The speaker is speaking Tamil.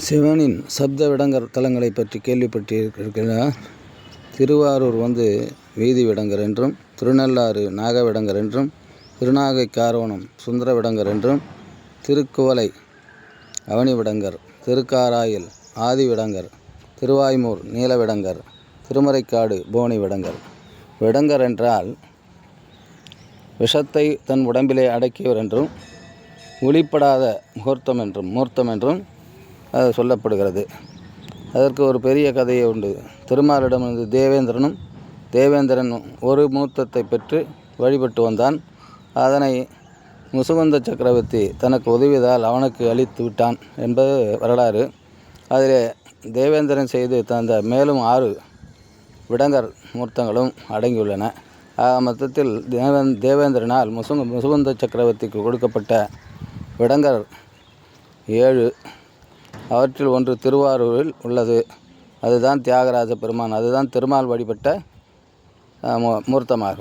சிவனின் சப்த விடங்கர் தலங்களை பற்றி கேள்விப்பட்டிருக்கிறார் திருவாரூர் வந்து வீதி விடங்கர் என்றும் திருநள்ளாறு நாக விடங்கர் என்றும் திருநாகை காரோணம் சுந்தர விடங்கர் என்றும் திருக்குவளை அவனி விடங்கர் திருக்காராயில் ஆதி விடங்கர் திருவாய்மூர் நீல விடங்கர் திருமறைக்காடு போனி விடங்கர். விடங்கர் என்றால் விஷத்தை தன் உடம்பிலே அடக்கியவர் என்றும் ஒளிப்படாத முகூர்த்தம் என்றும் மூர்த்தம் என்றும் சொல்லப்படுகிறது. அதற்கு ஒரு பெரிய கதையே உண்டு. திருமாலிடமிருந்து தேவேந்திரனும் தேவேந்திரன் ஒரு மூத்தத்தை பெற்று வழிபட்டு வந்தான். அதனை முசுகுந்த சக்கரவர்த்தி தனக்கு உதவியதால் அவனுக்கு அளித்து விட்டான் என்பது வரலாறு. அதிலே தேவேந்திரன் செய்து தந்த மேலும் ஆறு விடங்கர் மூர்த்தங்களும் அடங்கியுள்ளன. ஆக மொத்தத்தில் தேவன் தேவேந்திரனால் முசு முசுகுந்த சக்கரவர்த்திக்கு கொடுக்கப்பட்ட விடங்கர் ஏழு அவற்றில் ஒன்று திருவாரூரில் உள்ளது. அதுதான் தியாகராஜ பெருமான். அதுதான் திருமால் வழிபட்ட அஹ், மூர்த்தமாகும்.